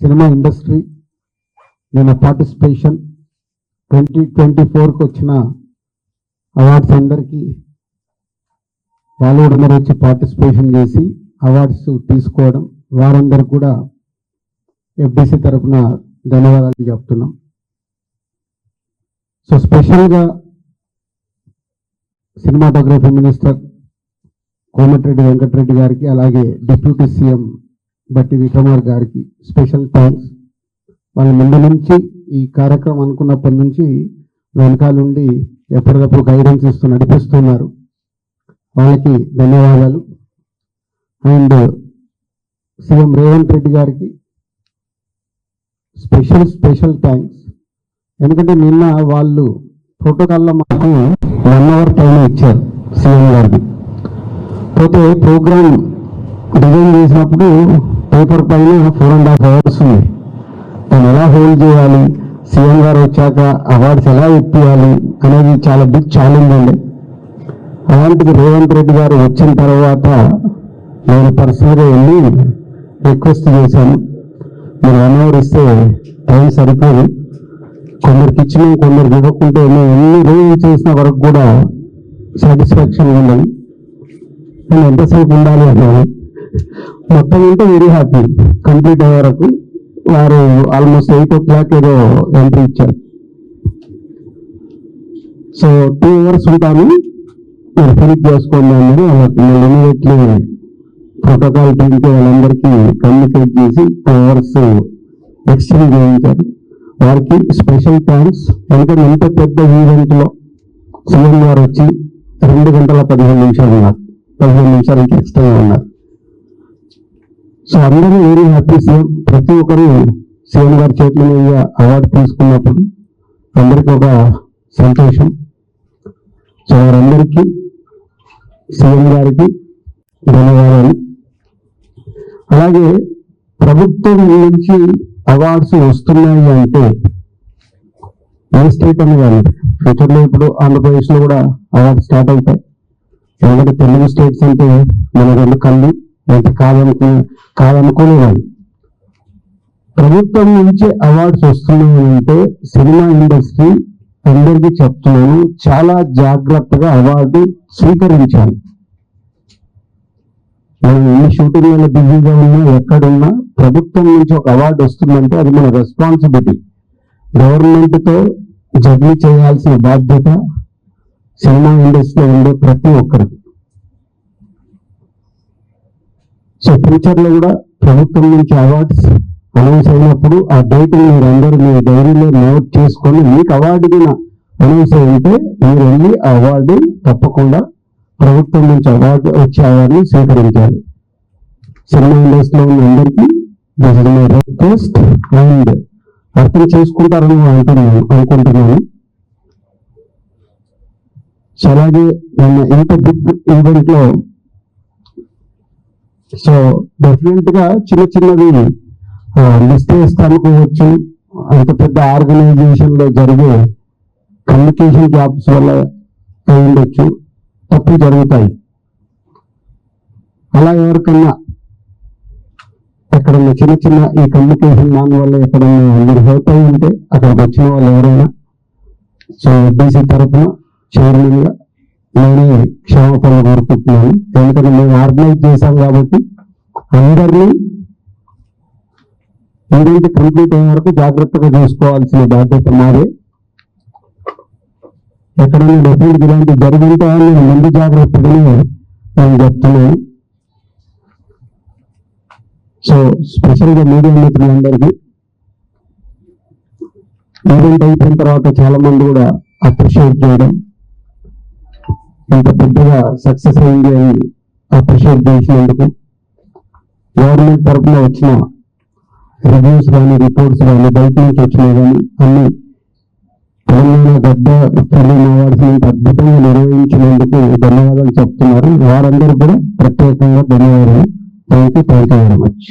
Cinema industry నిన్న participation twenty twenty ఫోర్కి వచ్చిన అవార్డ్స్ అందరికీ బాలీవుడ్ అందరూ వచ్చి పార్టిసిపేషన్ చేసి అవార్డ్స్ తీసుకోవడం వారందరూ కూడా ఎఫ్డిసి తరఫున ధన్యవాదాలు చెప్తున్నాం. సో స్పెషల్గా సినిమాటోగ్రఫీ మినిస్టర్ కోమటిరెడ్డి వెంకటరెడ్డి గారికి అలాగే డిప్యూటీ సీఎం బట్టి విక్రమార్ గారికి స్పెషల్ థ్యాంక్స్ వాళ్ళ ముందు నుంచి ఈ కార్యక్రమం అనుకున్నప్పటి నుంచి వెనకాలండి ఎప్పటికప్పుడు గైడెన్స్ ఇస్తూ నడిపిస్తున్నారు. వాళ్ళకి ధన్యవాదాలు. అండ్ సీఎం రేవంత్ రెడ్డి గారికి స్పెషల్ స్పెషల్ థ్యాంక్స్ ఎందుకంటే నిన్న వాళ్ళు ప్రోటోకాల్లో మాకు వన్ అవర్ టైం ఇచ్చారు సీఎం గారికి పోతే ప్రోగ్రామ్ డిజైన్ చేసినప్పుడు పేపర్ పైన ఫోర్ అండ్ హాఫ్ అవర్స్ ఉంది. దాన్ని ఎలా హోల్డ్ చేయాలి? సీఎం గారు వచ్చాక అవార్డ్స్ ఎలా ఇప్పియాలి అనేది చాలా బిగ్ ఛాలెంజ్ అండి. అలాంటిది రేవంత్ రెడ్డి గారు వచ్చిన తర్వాత నేను పర్సనల్గా వెళ్ళి రిక్వెస్ట్ చేశాను. మీరు వన్ అవర్ ఇస్తే టైం సరిపోదు. కొందరికి ఇచ్చిన కొందరికి ఇవ్వకుంటే మేము ఎన్ని రోజులు చేసిన వరకు కూడా సాటిస్ఫాక్షన్ ఉండదు. నేను ఎంతసేపు ఉండాలి అన్నాను మొత్తం అంటే వెరీ హ్యాపీ కంప్లీట్ అయ్యే వరకు వారు ఆల్మోస్ట్ ఎయిట్ ఓ క్లాక్ ఏదో ఎంట్రీ ఇచ్చారు. సో టూ అవర్స్ ఉంటాను. మీరు ఫినిష్ చేసుకోండి అన్నది వాళ్ళకి ఇమీడియట్లీ ప్రోటోకాల్ టీంకి వాళ్ళందరికీ కమ్యూనికేట్ చేసి టూ అవర్స్ ఎక్స్చేంజ్ చేయించారు. వారికి స్పెషల్ థ్యాంక్స్ ఎందుకంటే ఇంత పెద్ద ఈవెంట్లో సీఎం గారు వచ్చి రెండు గంటల పదిహేను నిమిషాలు ఉన్నారు. పదిహేను నిమిషాలు ఎక్స్ట్రా ఉన్నారు. సో అందరూ వెరీ హ్యాపీ సీఎం ప్రతి ఒక్కరు సీఎం గారి చేతుల మీద అవార్డు తీసుకున్నప్పుడు అందరికీ ఒక సంతోషం. సో వారందరికీ సీఎం గారికి ధన్యవాదాలు. అలాగే ప్రభుత్వం నుంచి అవార్డ్స్ వస్తున్నాయి అంటే ఏ స్టేట్ అని కాదు ఫ్యూచర్లో ఇప్పుడు ఆంధ్రప్రదేశ్లో కూడా అవార్డు స్టార్ట్ అవుతాయి. ఎందుకంటే తెలుగు స్టేట్స్ అంటే మన రెండు కళ్ళు. అయితే కాదనుకు కాదనుకునేవాడు ప్రభుత్వం నుంచి అవార్డ్స్ వస్తున్నాయంటే సినిమా ఇండస్ట్రీ అందరికీ చెప్తున్నాను. చాలా జాగ్రత్తగా అవార్డు స్వీకరించాలి. మనం ఎన్ని షూటింగ్లలో బిజీగా ఉన్నా ఎక్కడున్నా ప్రభుత్వం నుంచి ఒక అవార్డు వస్తుందంటే అది మన రెస్పాన్సిబిలిటీ. గవర్నమెంట్తో జర్నీ చేయాల్సిన బాధ్యత సినిమా ఇండస్ట్రీలో ఉండే ప్రతి ఒక్కరికి. సో ఫ్యూచర్లో కూడా ప్రభుత్వం నుంచి అవార్డ్స్ అనౌన్స్ అయినప్పుడు ఆ డేట్ మీరు అందరూ మీ డైరీలో నోట్ చేసుకొని మీకు అవార్డు అనౌన్స్ అయితే మీరు వెళ్ళి ఆ అవార్డు తప్పకుండా ప్రభుత్వం నుంచి అవార్డు వచ్చే అవార్డుని స్వీకరించాలి. సినిమా ఇండస్ట్రీలో ఉన్న అందరికీ this is my request and అర్థం చేసుకుంటారని అంటున్నాను అనుకుంటున్నాను. సో అలాగే నిన్న ఇంత బిగ్ ఈవెంట్లో సో డెఫినెట్గా చిన్న చిన్నవి మిస్టేక్స్ అనుకోవచ్చు అంత పెద్ద ఆర్గనైజేషన్లో జరిగే కమ్యూనికేషన్ జాబ్స్ వల్ల ఉండొచ్చు. తప్పు జరుగుతాయి. అలా ఎవరికన్నా ఎక్కడన్నా చిన్న చిన్న ఈ కమ్యూనికేషన్ దాని వల్ల ఎక్కడన్నా మీరు హెల్ప్ అయి ఉంటే అక్కడికి వచ్చిన వాళ్ళు ఎవరైనా సో బీసీ తరఫున చైర్మన్గా నేను క్షమాపణ కోరుకుంటున్నాను. ఎందుకంటే మేము ఆర్గనైజ్ చేశాం కాబట్టి అందరినీ ఈవెంట్ కంప్లీట్ అయ్యే వరకు జాగ్రత్తగా చూసుకోవాల్సిన బాధ్యత మాదే. ఎక్కడైనా డెఫినెట్ ఇలాంటి జరుగుంటాయని నేను ముందు జాగ్రత్తగానే నేను చెప్తున్నాను. సో స్పెషల్గా మీడియా మిత్రులందరికీ ఈవెంట్ అయిపోయిన తర్వాత చాలా మంది కూడా అప్రిషియేట్ చేయడం ఇంత పెద్దగా సక్సెస్ అయింది అని అప్రిషియేట్ చేసినందుకు గవర్నమెంట్ తరఫున వచ్చిన రివ్యూస్ కానీ రిపోర్ట్స్ కానీ బయట నుంచి వచ్చినాయి కానీ అన్ని తెలంగాణ గద్ద ఫిలిం అవార్డ్స్ అద్భుతంగా నిర్వహించినందుకు ధన్యవాదాలు చెప్తున్నారు వారందరూ కూడా ప్రత్యేకంగా ధన్యవాదాలు. Thank you thank you very much